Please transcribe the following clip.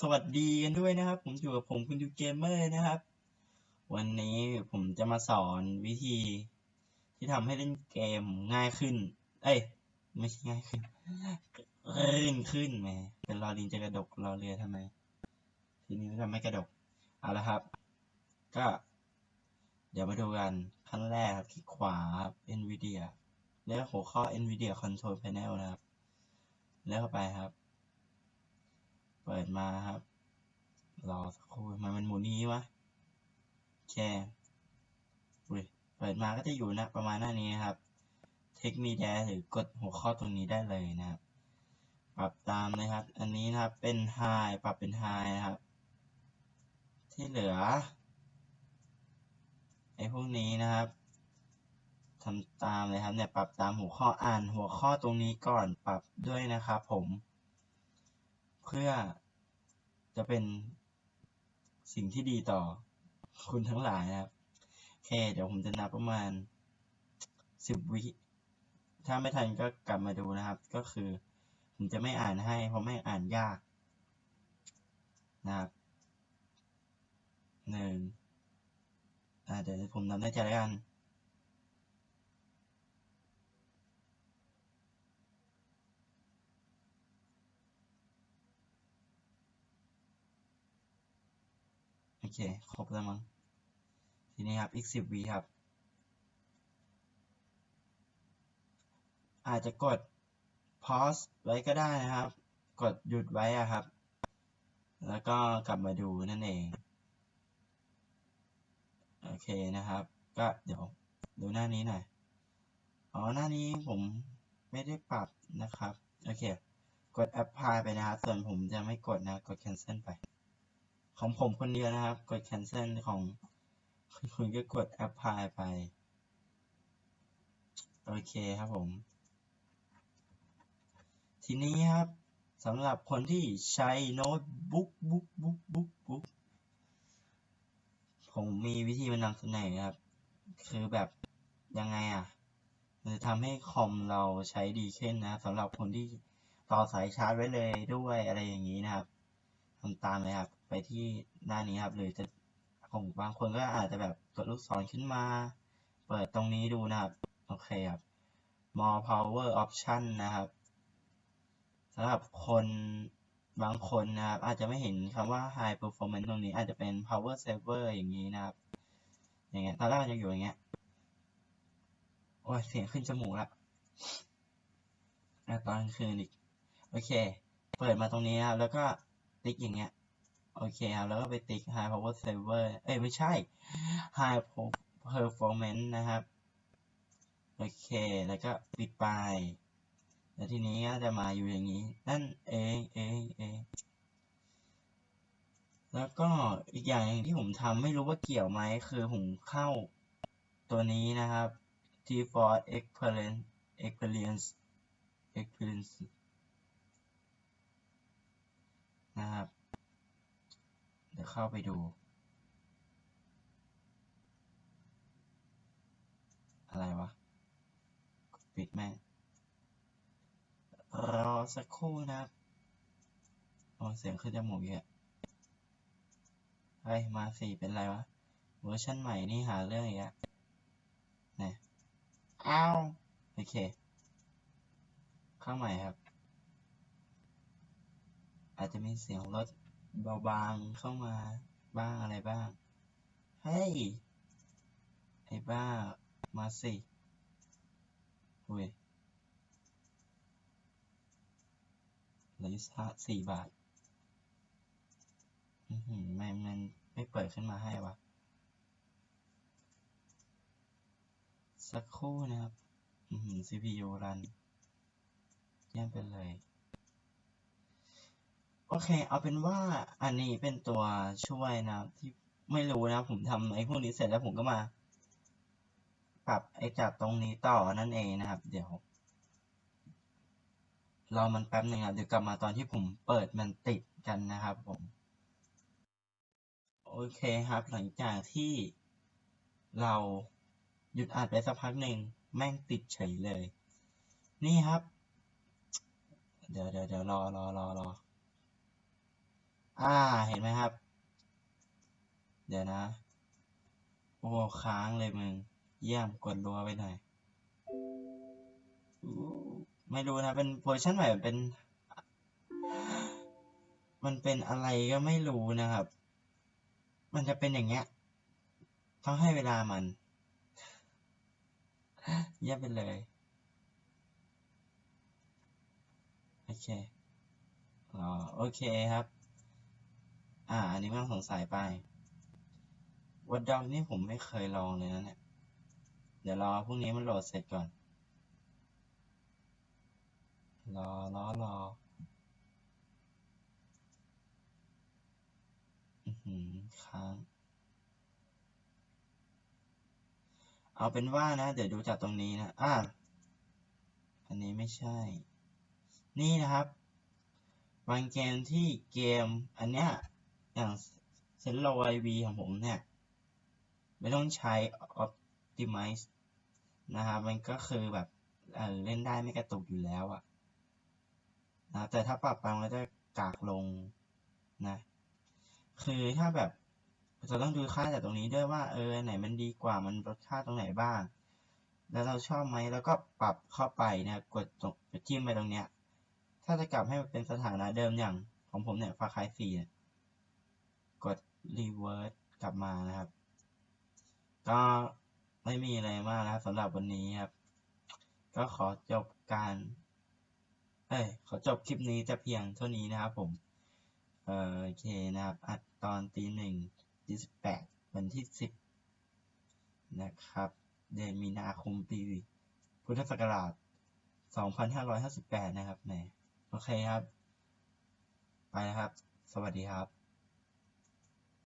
สวัสดีกันด้วยนะครับ ผมอยู่กับผมคุณดูเกมเมอร์นะครับ วันนี้ผมจะมาสอนวิธี ที่ทำให้เล่นเกมง่ายขึ้น เอ้ย ไม่ใช่ง่ายขึ้นลื่นขึ้นแหมเป็นรอลิงจะกระดกรอเรือทำไม ทีนี้ทำไม่กระดกเอาละครับ ก็ เดี๋ยวมาดูกันขั้นแรกครับคลิกขวาครับ NVIDIA แล้วหัวข้อ NVIDIA Control Panel นะครับ แล้วเข้าไปครับ ดมาครับ รอสักครู่มันมันหมุนนี้วะแค่อุ้ยเปิดมาก็จะอยู่นะประมาณหน้านี้ครับ เทคมีแดหรือกดหัวข้อตรงนี้ได้เลยนะครับ ปรับตามนะครับ อันนี้นะครับเป็น High ปรับเป็น High นะครับ ที่เหลือไอ้พวกนี้นะครับทำตามเลยครับเนี่ยปรับตามหัวข้ออ่านหัวข้อตรงนี้ก่อนปรับด้วยนะครับผม เพื่อ จะเป็นสิ่งที่ดีต่อคุณทั้งหลายนะครับโอเค เดี๋ยวผมจะนับประมาณสิบวิ ถ้าไม่ทันก็กลับมาดูนะครับ ก็คือ ผมจะไม่อ่านให้เพราะไม่อ่านยากนะครับหนึ่งเดี๋ยวผมนับได้ใจแล้วกัน เค ครบแล้วมั้ง ทีนี้ครับ อีกสิบวิครับ อาจจะกด pause ไว้ก็ได้นะครับ กดหยุดไว้อะครับ แล้วก็กลับมาดูนั่นเอง โอเคนะครับ ก็เดี๋ยวดูหน้านี้หน่อย อ๋อ หน้านี้ผมไม่ได้ปรับนะครับ โอเค กด apply ไปนะครับ ส่วนผมจะไม่กดนะ กด cancel ไป ของผมคนเดียวนะครับ กด cancel ของคุณก็กด apply ไป โอเคครับผม ทีนี้ครับสำหรับคนที่ใช้โน้ตบุ๊กบุ๊กบุ๊กบุ๊กบุ๊กผมมีวิธีมานำเสนอครับ คือแบบยังไงอะมันจะทำให้คอมเราใช้ดีขึ้นนะสำหรับคนที่ต่อสายชาร์จไว้เลยด้วยอะไรอย่างนี้นะครับทำตามเลยครับ ไปที่หน้านี้ครับ หรือจะของบางคนก็อาจจะแบบกดลูกศรขึ้นมา เปิดตรงนี้ดูนะครับ โอเคครับ more power option นะครับสำหรับคนบางคนนะครับ อาจจะไม่เห็นคำว่า high performance ตรงนี้อาจจะเป็น power saver อย่างนี้นะครับ อย่างเงี้ยตอนแรกจะอยู่อย่างเงี้ยโอ้ยเสียงขึ้นจมูกละตอนคืนอีก โอเค เปิดมาตรงนี้ครับแล้วก็ติ๊กอย่างเงี้ย โอเคครับ แล้วก็ไปติ๊ก high power saver เอ้ย ไม่ใช่ high performance นะครับ โอเค แล้วก็ปิดไป แล้วทีนี้ก็จะมาอยู่อย่างนี้ นั่นเองเองเองแล้วก็อีกอย่างหนึ่งที่ผมทำไม่รู้ว่าเกี่ยวไหมคือผมเข้าตัวนี้นะครับ default experience experience experience นะครับ เดี๋ยวเข้าไปดู อะไรวะ ปิดแม่รอสักครู่นะครับโอ้เสียงขึ้นจมูกอีกอะเฮ้ยมาสี่เป็นไรวะ เวอร์ชันใหม่นี่หาเรื่องอีกอะเนี่ยอ้าว โอเคเข้าใหม่ครับ อาจจะมีเสียงรถ เบาบางเข้ามาบ้างอะไรบ้าง เฮ้ย ไอ้บ้า มาสิอุ้ยเหลืออยู่สี่บาท อือหือไม่มันไม่เปิดขึ้นมาให้วะสักครู่นะครับ อือหือ CPU รันเยี่ยมไปเลย โอเค เอาเป็นว่าอันนี้เป็นตัวช่วยนะครับที่ไม่รู้นะ ผมทำไอ้พวกนี้เสร็จแล้วผมก็มา ปรับไอ้จากตรงนี้ต่อนั่นเองนะครับ เดี๋ยวรอมันแป๊บหนึ่งครับเดี๋ยวกลับมาตอนที่ผมเปิดมันติดกันนะครับผม โอเคครับ หลังจากที่เราหยุดอัดไปสักพักหนึ่งแม่งติดเฉยเลย นี่ครับ เดี๋ยวเดี๋ยวเดี๋ยวรอรอรอรอ อ่า เห็นไหมครับ เดี๋ยวนะ โอ้ค้างเลยมึง เยี่ยมกดรัวไปหน่อยอไม่รู้นะ เป็นเวอร์ชันใหม่เป็น มันเป็นอะไรก็ไม่รู้นะครับ มันจะเป็นอย่างเงี้ย ต้องให้เวลามัน เยี่ยมไปเลย โอเคอ๋อโอเคครับ อ่า อันนี้ไม่ต้องสงสัยไปวัดดอกนี่ผมไม่เคยลองเลยนะเนี่ย เดี๋ยวรอพรุ่งนี้มันโหลดเสร็จก่อน รอรอรออือหือค้างเอาเป็นว่านะ เดี๋ยวดูจากตรงนี้นะ อ่า อันนี้ไม่ใช่ นี่นะครับ บางเกมที่เกมอันเนี้ย อย่างเซนลไอวีของผมเนี่ย ไม่ต้องใช้ Optimize นะครับมันก็คือแบบเออเล่นได้ไม่กระตุกอยู่แล้วอะนะแต่ถ้าปรับไปมันจะกากลงนะคือถ้าแบบเราต้องดูค่าจากตรงนี้ด้วยว่าเออไหนมันดีกว่ามันลดค่าตรงไหนบ้าง แล้วเราชอบไหมแล้วก็ปรับเข้าไปนะกดตรงจิ้มไปตรงเนี้ยถ้าจะกลับให้มันเป็นสถานะเดิมอย่างของผมเนี่ยฟาคายสี่เนี่ย กด reverse กลับมานะครับ ก็ไม่มีอะไรมากนะครับสำหรับวันนี้ครับ ก็ขอจบการเอ้ยขอจบคลิปนี้แต่เพียงเท่านี้นะครับผมเอ่อโอเคนะครับ อัดตอนตีหนึ่งที่สิบแปดวันที่สิบนะครับ เดือนมีนาคมปี พุทธศักราชสองพันห้าร้อยห้าสิบแปดนะครับแหมโอเคครับ ไปนะครับ สวัสดีครับ